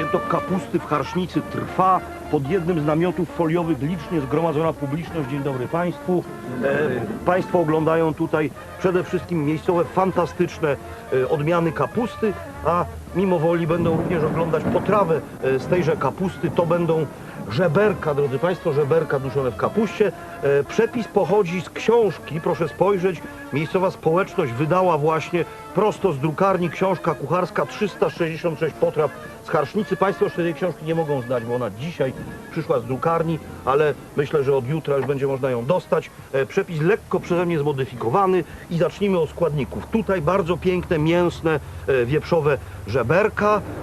Święto kapusty w Harsznicy trwa. Pod jednym z namiotów foliowych licznie zgromadzona publiczność. Dzień dobry Państwu. E, państwo oglądają tutaj przede wszystkim miejscowe, fantastyczne e, odmiany kapusty, a mimo woli będą również oglądać potrawę e, z tejże kapusty. To będą żeberka, drodzy Państwo, żeberka duszone w kapuście. E, przepis pochodzi z książki, proszę spojrzeć. Miejscowa społeczność wydała właśnie prosto z drukarni książka kucharska 366 potraw z Harsznicy. Państwo jeszcze tej książki nie mogą znać, bo ona dzisiaj przyszła z drukarni, ale myślę, że od jutra już będzie można ją dostać. E, Przepis lekko przeze mnie zmodyfikowany i zacznijmy od składników. Tutaj bardzo piękne, mięsne, wieprzowe żeberka.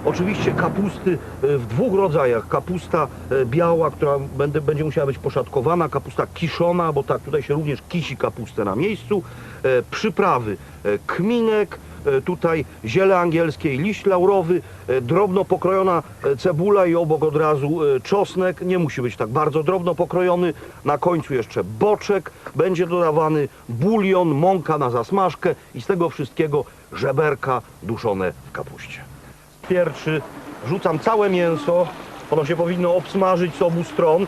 Oczywiście kapusty e, w dwóch rodzajach. Kapusta e, biała, która będę, będzie musiała być poszatkowana, kapusta kiszona, bo tak, tutaj się również kisi kapustę na miejscu. E, Przyprawy, kminek, tutaj ziele angielskie i liść laurowy, drobno pokrojona cebula i obok od razu czosnek, nie musi być tak bardzo drobno pokrojony, na końcu jeszcze boczek, będzie dodawany bulion, mąka na zasmażkę i z tego wszystkiego żeberka duszone w kapuście. Pierwszy wrzucam całe mięso, ono się powinno obsmażyć z obu stron.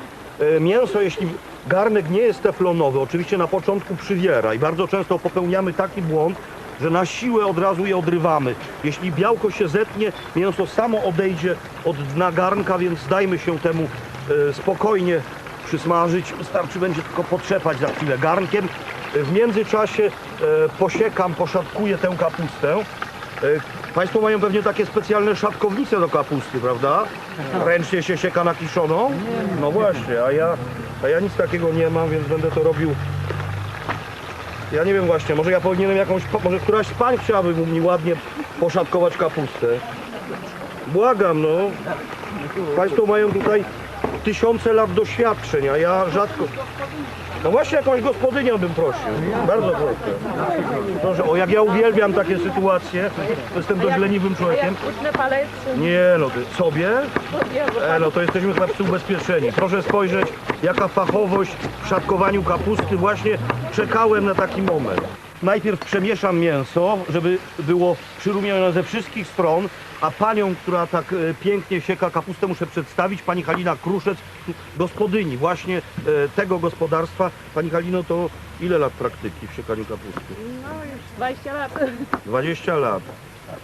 E, Mięso, jeśli garnek nie jest teflonowy, oczywiście na początku przywiera i bardzo często popełniamy taki błąd, że na siłę od razu je odrywamy. Jeśli białko się zetnie, mięso samo odejdzie od dna garnka, więc dajmy się temu e, spokojnie przysmażyć. Wystarczy będzie tylko potrzepać za chwilę garnkiem. W międzyczasie e, posiekam, poszatkuję tę kapustę. E, Państwo mają pewnie takie specjalne szatkownice do kapusty, prawda? Ręcznie się sieka na kiszoną? No właśnie, a ja, a ja nic takiego nie mam, więc będę to robił. Ja nie wiem właśnie, może ja powinienem jakąś, może któraś z pań chciałaby mi ładnie poszatkować kapustę. Błagam, no. Państwo mają tutaj tysiące lat doświadczeń, a ja rzadko... No właśnie jakąś gospodynię bym prosił. Bardzo proszę. Proszę, o jak ja uwielbiam takie sytuacje, to jestem dość leniwym człowiekiem. Utnę palec, Nie no, ty sobie? E, no to jesteśmy chyba wszyscy ubezpieczeni. Proszę spojrzeć, jaka fachowość w szatkowaniu kapusty. Właśnie czekałem na taki moment. Najpierw przemieszam mięso, żeby było przyrumienione ze wszystkich stron, a panią, która tak e, pięknie sieka kapustę, muszę przedstawić, pani Halina Kruszec, gospodyni właśnie e, tego gospodarstwa. Pani Halino, to ile lat praktyki w siekaniu kapusty? no już 20 lat. 20 lat.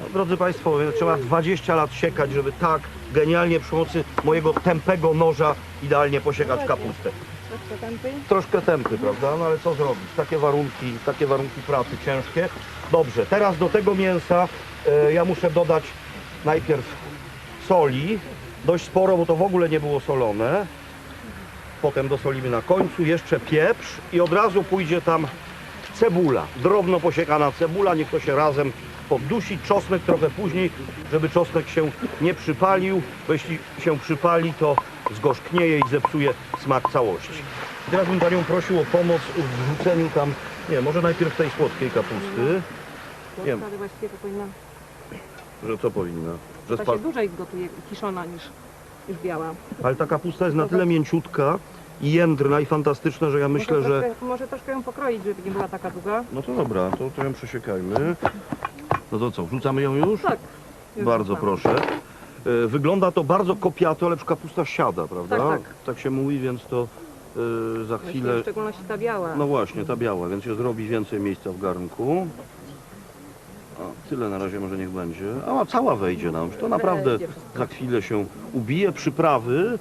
No, drodzy Państwo, trzeba 20 lat siekać, żeby tak genialnie przy pomocy mojego tępego noża idealnie posiekać kapustę. Troszkę tępy. Troszkę tępy, prawda? No ale co zrobić? Takie warunki, takie warunki pracy ciężkie. Dobrze, teraz do tego mięsa e, ja muszę dodać najpierw soli. Dość sporo, bo to w ogóle nie było solone. Potem dosolimy na końcu, jeszcze pieprz i od razu pójdzie tam cebula, drobno posiekana cebula, niech to się razem poddusi, czosnek trochę później, żeby czosnek się nie przypalił, bo jeśli się przypali, to zgorzknieje i zepsuje smak całości. Teraz bym Panią prosił o pomoc w wrzuceniu tam, nie, może najpierw tej słodkiej kapusty, Wiem. Ale właściwie to powinna. że co powinna? Że To spa... się dłużej gotuje kiszona niż, niż biała. Ale ta kapusta jest na tyle mięciutka i jędrna i fantastyczna, że ja myślę, może że... troszkę, może troszkę ją pokroić, żeby nie była taka długa. No to dobra, to, to ją przesiekajmy. No to co, wrzucamy ją już? Tak. już Bardzo wrzucam. proszę. E, Wygląda to bardzo kopiato, ale kapusta siada, prawda? Tak, tak. się mówi, więc to e, za Właściwie chwilę... W szczególności ta biała. No właśnie, ta biała, więc się zrobi więcej miejsca w garnku. Tyle na razie może niech będzie. A cała wejdzie nam. To naprawdę Wejdzie wszystko. za chwilę się ubije. Przyprawy.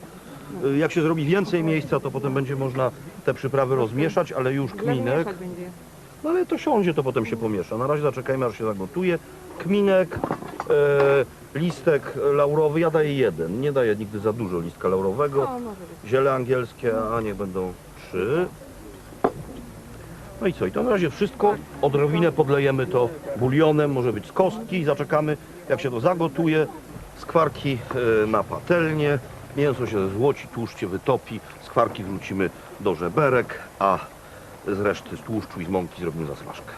e, Jak się zrobi więcej miejsca, to potem będzie można te przyprawy rozmieszać, ale już kminek. będzie. No ale to siądzie, to potem się pomiesza. Na razie zaczekajmy, aż się zagotuje. Kminek, e, listek laurowy, ja daję jeden. Nie daję nigdy za dużo listka laurowego. Może być. Ziele angielskie, a niech będą trzy. No i co? I to na razie wszystko. Odrobinę podlejemy to bulionem, może być z kostki. Zaczekamy, jak się to zagotuje. Skwarki e, na patelnię. Mięso się złoci, tłuszcz się wytopi. Skwarki wrzucimy do żeberek, a z reszty z tłuszczu i z mąki zrobimy zasmażkę.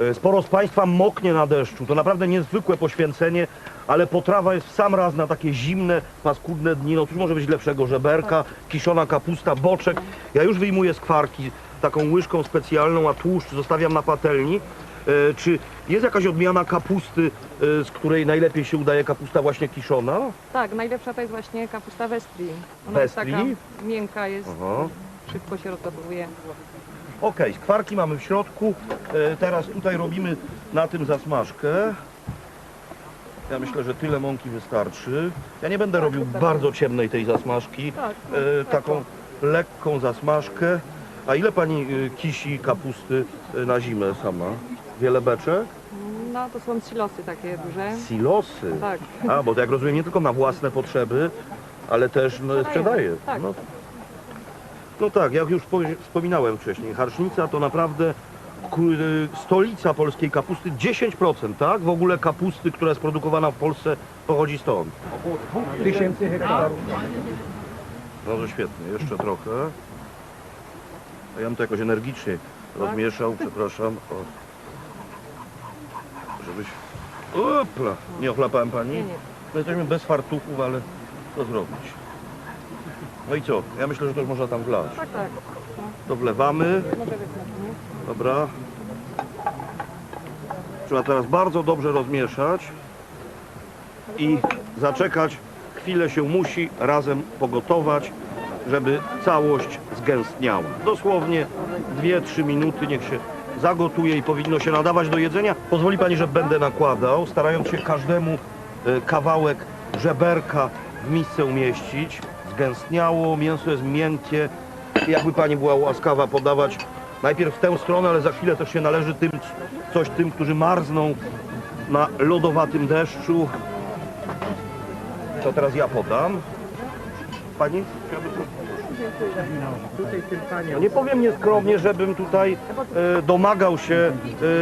E, Sporo z Państwa moknie na deszczu. To naprawdę niezwykłe poświęcenie, ale potrawa jest w sam raz na takie zimne, paskudne dni. No cóż może być lepszego? Żeberka, kiszona kapusta, boczek. Ja już wyjmuję skwarki taką łyżką specjalną, a tłuszcz zostawiam na patelni. E, czy jest jakaś odmiana kapusty, e, z której najlepiej się udaje kapusta właśnie kiszona? Tak, najlepsza to jest właśnie kapusta Westri. Ona jest Westri? taka miękka, jest, Aha. Szybko się rozgotowuje. Okej, skwarki mamy w środku. E, teraz tutaj robimy na tym zasmażkę. Ja myślę, że tyle mąki wystarczy. Ja nie będę robił wystarczy. bardzo ciemnej tej zasmażki. Tak, E, taką lekką zasmażkę. A ile pani e, kisi kapusty e, na zimę sama? Wiele beczek? No to są silosy takie duże. Silosy. Tak. A, bo to jak rozumiem nie tylko na własne potrzeby, ale też no, sprzedaje. Tak. No, no tak, jak już wspominałem wcześniej, Harsznica to naprawdę stolica polskiej kapusty, 10%, tak? W ogóle kapusty, która jest produkowana w Polsce pochodzi stąd. tysięcy hektarów. No to świetnie, jeszcze trochę. A ja bym to jakoś energicznie rozmieszał, przepraszam. O. Żebyś... Opla! Nie ochlapałem pani? Nie. No jesteśmy bez fartuchów, ale co zrobić? No i co? Ja myślę, że to już można tam wlać. Tak, tak. To wlewamy, nie? dobra. Trzeba teraz bardzo dobrze rozmieszać i zaczekać. Chwilę się musi razem pogotować, żeby całość zgęstniała. Dosłownie 2-3 minuty niech się zagotuje i powinno się nadawać do jedzenia. Pozwoli Pani, że będę nakładał, starając się każdemu e, kawałek żeberka w misce umieścić. Zgęstniało, mięso jest miękkie. Jakby Pani była łaskawa podawać najpierw w tę stronę, ale za chwilę też się należy tym, coś tym, którzy marzną na lodowatym deszczu. To teraz ja podam. Pani? No nie powiem nieskromnie, żebym tutaj e, domagał się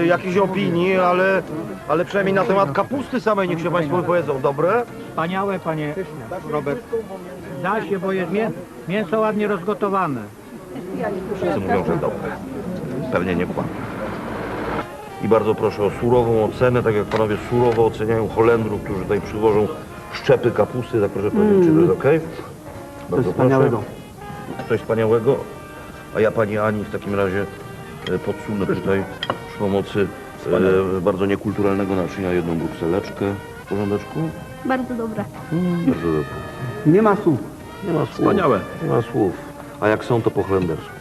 e, jakiejś opinii, ale, ale przynajmniej na temat kapusty samej niech się Państwo wypowiedzą. Dobre? Wspaniałe panie Robert. Da się, bo jest mię mięso ładnie rozgotowane. Wszyscy mówią, że dobre. Pewnie nie kłamię. I bardzo proszę o surową ocenę, tak jak panowie surowo oceniają Holendrów, którzy tutaj przywożą szczepy kapusty, tak proszę powiedzieć, czy to jest ok? Bardzo wspaniałego. Coś wspaniałego. A ja pani Ani w takim razie e, podsunę tutaj przy pomocy e, bardzo niekulturalnego naczynia jedną brukseleczkę. W porządeczku? Bardzo dobre. Bardzo dobrze. Nie ma słów. Nie ma słów. Wspaniałe. Nie ma słów. A jak są, to po holendersku.